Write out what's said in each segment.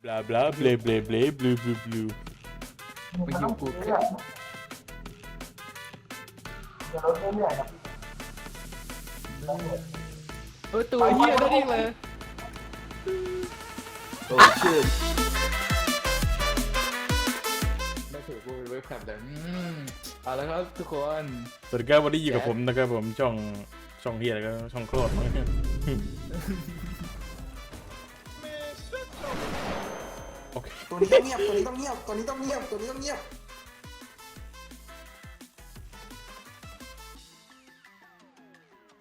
blah blah blah blah blah blue blue blue ไปอยู่กูเรื่อยเดี๋ยวเราเรื่อยๆนะเออตัวเฮียนั่นเองเลยโอ้ชื่อไม่ถือกูเป็นเว็บแคปแต่อืมเอาละครับทุกคนสวัสดีครับวันนี้อยู่กับผมนะครับผมช่องช่องเฮียแล้วก็ช่องโคตร อเค ตัวนี้ต้องเงียบ ตัวนี้ต้องเงียบ ตัวนี้ต้องเงียบ ตัวนี้ต้องเงียบ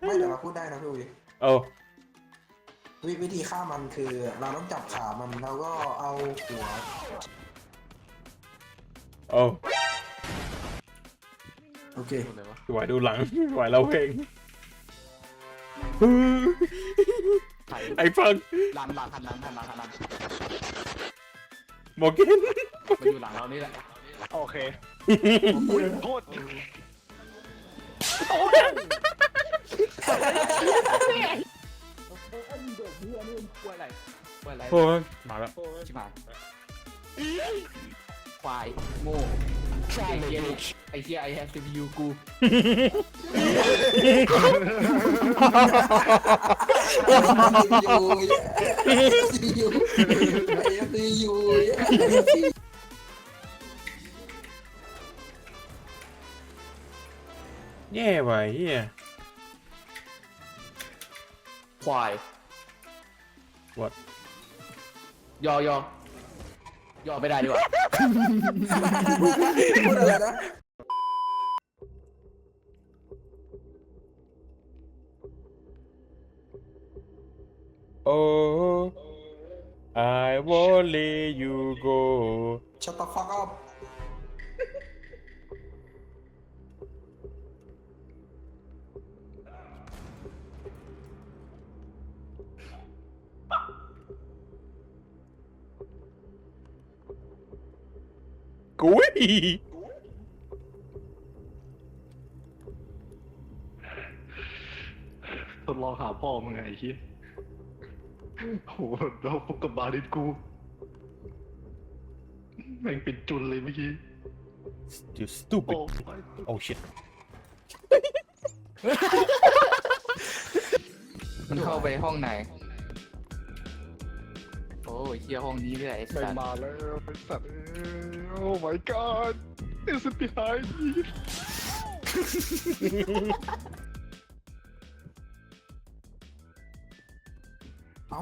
ไม่เดี๋ยวเราพูดได้นะพี่อุ๋ยเอาวิวิธีฆ่ามันคือ เราต้องจับขามันแล้วก็เอาหัว เอาโอเคพูดเลยวะไหวดูหลัง ไหวเราเองถ่ายไอ้ฟัง หลังหลังหันหลังหันหลังหันหลัง โมเกนมาอยู่หลังเรานี่แหละโอเคโทษกล้วยอะไรกล้วยอะไรโอ้ยมาแล้วชิบหายควายโง่ ใช่เฮียไอ้เฮียไอ้แฮปปี้ยูกูอยู่อยู่ไอ้ตีอยู่แย่ว่ะเฮียควาย What ยอ ยอยอไม่ได้ดีกว่าพูดอะไรนะโอ้ I won't let you go ชัตต์ฟักอัพ กุยทดลองหาพ่อมึงไงไอ้เหี้ยโหเราพบกับบาริสกูแม่งเป็นจุนเลยเมื่อกี้ you โอ้ stupid ย oh shit มันเข้าไปห้องไหนโอ้ย เฮียห้องนี้เลยไอ้ไม่สัตว์มาแล้วไอ้สัตว์โอ้ my god is it behind me เอ้า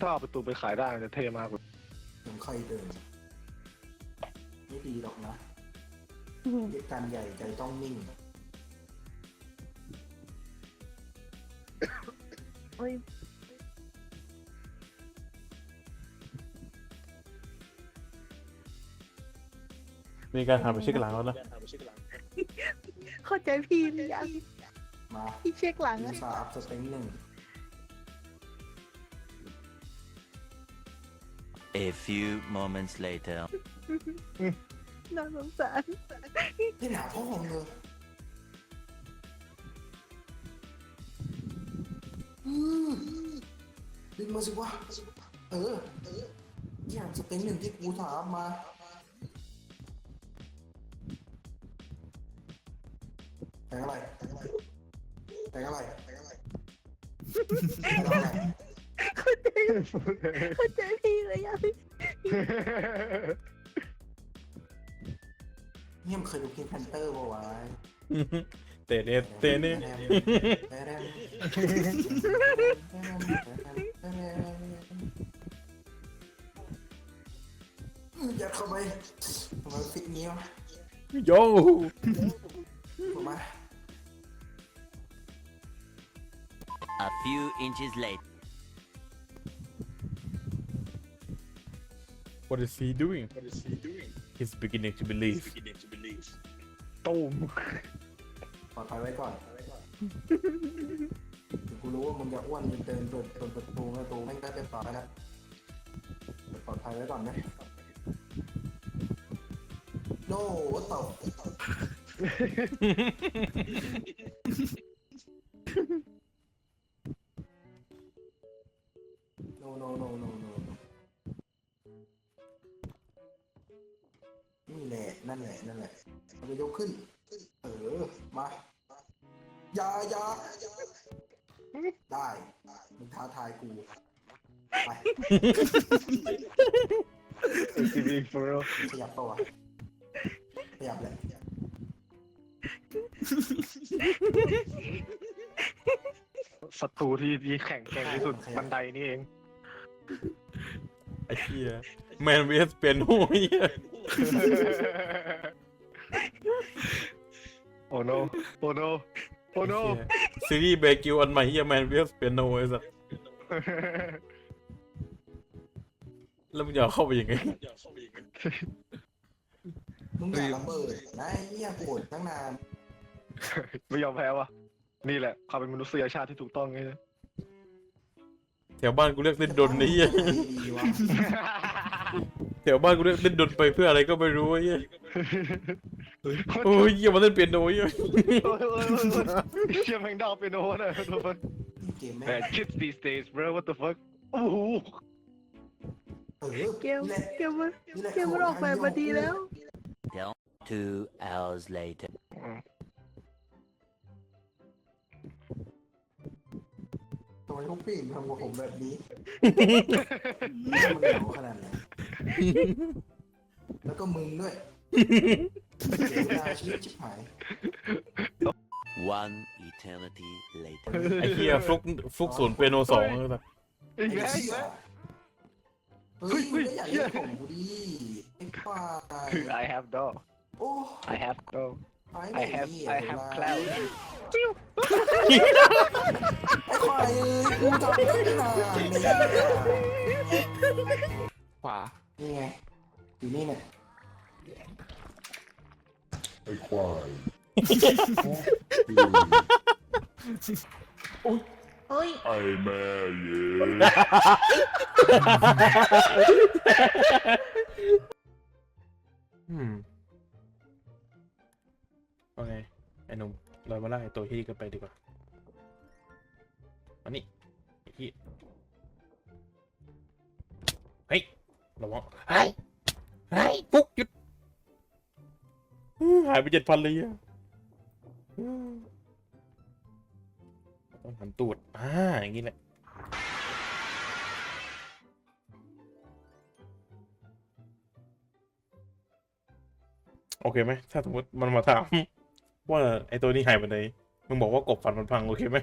ถ้าเอาประตูไปขายได้มันจะเท่มากเลยถึงใครเดิน ไม่ดีหรอกนะเหตุการณ์ใหญ่ใจต้องนิ่ง มีการหาไปเช็คหลังแล้วนะเข้าใจพี่หรือยังมาพี่เช็คหลังอิอะนซาอัพสเต็งหนึ่ง A few moments later. น่าสงสารที่หนาพ่อของเธออืมดึงมาสิวะเออเอออย่างสเต็งหนึ่งที่กูถามมา แต่งอะไร แต่งอะไร แต่งอะไรแต่งอะไรเข้าใจเข้าใจพี่หรือยังเนี่ยมนเคยดูพิงแพนเตอร์ป่าวะเตะเนตเตะเนตยัดเข้าไปทำไมฟิกงี้วะโย few inches later. what is he doing what is he doing he's beginning to believe ตูมปลอดภัยไว้ก่อนถึงกูรู้ว่ามึงจะอ้วนจนเดินเปิดเปิดประตูประตูไม่งก็เรียบร้อยแล้วปลอดภัยไว้ก่อนนะโน่ต แหละนั่นแหละนั่นแหละเอาไปยกขึ้น เออมาอย่าอย่าได้มึงท้าทายกูไปซีบีฟอร์ขยับปะวะขยับแหละศัตรูที่ที่แข็งแกร่งที่สุดบันไดนี่เอง ไอ้เหี้ยแมนเวสเปียโนเหี้ย โอ้ no โอ้ no โอ้ no ซีรีส์เบกิวอันใหม่เหี้ยแมนเวสเปียโนไอ้สัสแล้วมึงจะเอาเข้าไปยังไงมึงอย่าระเบิดนะไอ้เหี้ยโกรธตั้งนาน ไม่ยอมแพ้วะนี่แหละความเป็นมนุษยชาติที่ถูกต้องไงแถวบ้านกูเรียกเล่นดนไอ้เหี้ยดีวะแถวบ้านกูเรียกเล่นดนไปเพื่ออะไรก็ไม่รู้ไอ้เหี้ยโอ้ยเหี้ยมาเล่นเปียโนเหี้ยเชี่ยแมงดาวเป็นโน้ตอะทุกคน เกมแม่แหม kids these days bro what the fuck โอ้โหเออ เกมนี่แหละเกมมันเกมมันออกแบบมาดีแล้ว Two hours later. ไมพวกพี่ถึงทำกับผมแบบนี้มันเหงาขนาดไหนแล้วก็มึงด้วยเสียเวลาชีวิตชิบหาย One eternity later. ไอ้เหี้ยฟลุกฟลุกศูนย์เปียโนสองไอ้สัสอีกแล้วอีกแล้ว เฮ้ยมึงก็อย่าเรียกผมกูดิไอ้ป่า I have dog โอ้ I have dog ไป I have I have cloud ไอ้ควายเอ้ยกูทำได้นานเนี่ยขวานี่ไงอยู่นี่เนี่ยไอ้ควายเฮ้ยไอ้แม่เย้อืมว่าไงไอ้หนุ่ม เรามาไล่ตัวที่กันไปดีกว่ามานี่ไอ้เหี้ยเฮ้ยระวังเฮ้ยเฮ้ยปุ๊กหยุดอื้อหายไปเจ็ดพันเลยอะอื้อต้องหันตูดอ่าอย่างงี้แหละโอเคไหมถ้าสมมติมันมาถาม ว่าไอ้ตัวนี้หายไปไหนมึงบอกว่ากบฝันมันพังโอเคไหม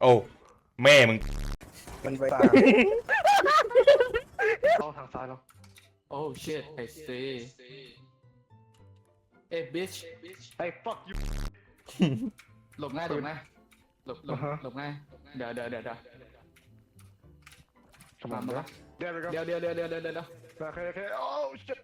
โอ้แม่มึงมันไปเข้าทางซ้ายแล้วโอ้ shit I see เอ้ย bitch ไอ้ fuck you หลบง่ายหลบง่าย หลบหลบอ่าฮะ หลบง่ายเดี๋ยวเดี๋ยวเดี๋ยวเดี๋ยว Come มา on มา bro there we go เดี๋ยวเดี๋ยวเดี๋ยวเดี๋ยวเดี๋ยวเดี๋ยวโอเคโอเค oh shit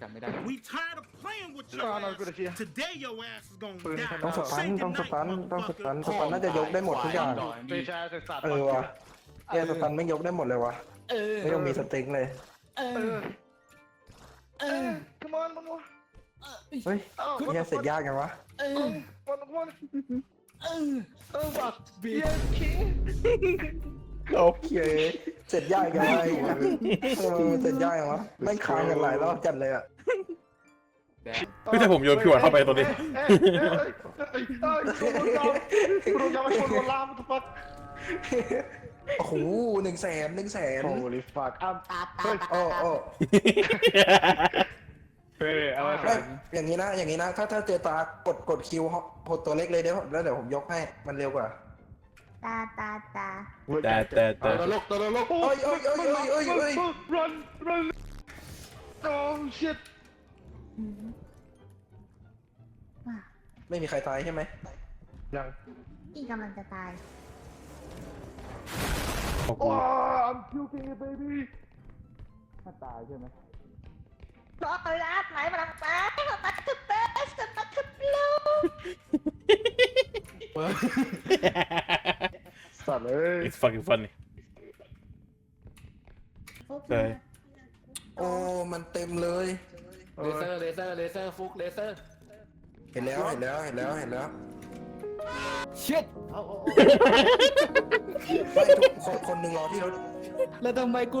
จำไม่ได้ We tired of playing with your No, no, ass. good idea. Today your ass is gonna Put it die. in Don't the- stop. Say ต้องสตัน goodnight, ต้องสตัน motherfucker. สตันสตันน่าจะยกได้หมดทุกอย่างไม่ใช่ไอ้สัตว์เออว่ะแกสตันไม่ยกได้หมดเลยวะเออไม่ต้องมีสติ๊กเลย เอเอออเออ เฮ้ย oh เฮียเสร็จยากยังวะเออ come on come on เออเออ fuck bitch yeah king โอเค เสร็จยากยังไงเออเสร็จยากยังวะไม่ค้างกันหลายรอบจัดเลยอะเฮ้ยถ้าผมโยนพี่หวานเข้าไปตรงนี้เอ้ยเอ้ยเอ้ยเอ้ยเอ้ยโดนยอมโดนยอมมาชนโดนลามทุกคนโอ้โหหนึ่งแสนหนึ่งแสน holy fuck อ้ำเฮ้ยโอ้โอ้ เฮ้ยเอาไว้ไม่อย่างนี้นะอย่างนี้นะถ้าถ้าเจอตากดกดคิวหดตัวเล็กเลยเดี๋ยวแล้วเดี๋ยวผมยกให้มันเร็วกว่าตาตาตาแต่แต่แต่ตัวโลกตัวโลกเอ้ยเอ้ยเอ้ยเอ้ยเอ้ยเอ้ย run run oh shit อืมว่ะไม่มีใครตายใช่ไหมยังพี่กำลังจะตายขอบคุณ oh I'm puking it baby ถ้าตายใช่ไหม รอไปรับไหนมาลังตามาทุบเบสมาทุบลูสัตว์เลย It's fucking funny ฟุกใช่ โอ้ มันเต็มเลย เลเซอร์ เลเซอร์ เลเซอร์ฟุกเลเซอร์ เห็นแล้ว เห็นแล้ว เห็นแล้ว เห็นแล้วเชิดเอาเอาเอาไม่ทุกคนคนหนึ่งรอที่รถแล้วทำไมกู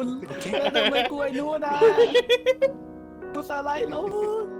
แล้วทำไมกูไอ้นู้นอะ กูสไลด์แล้ว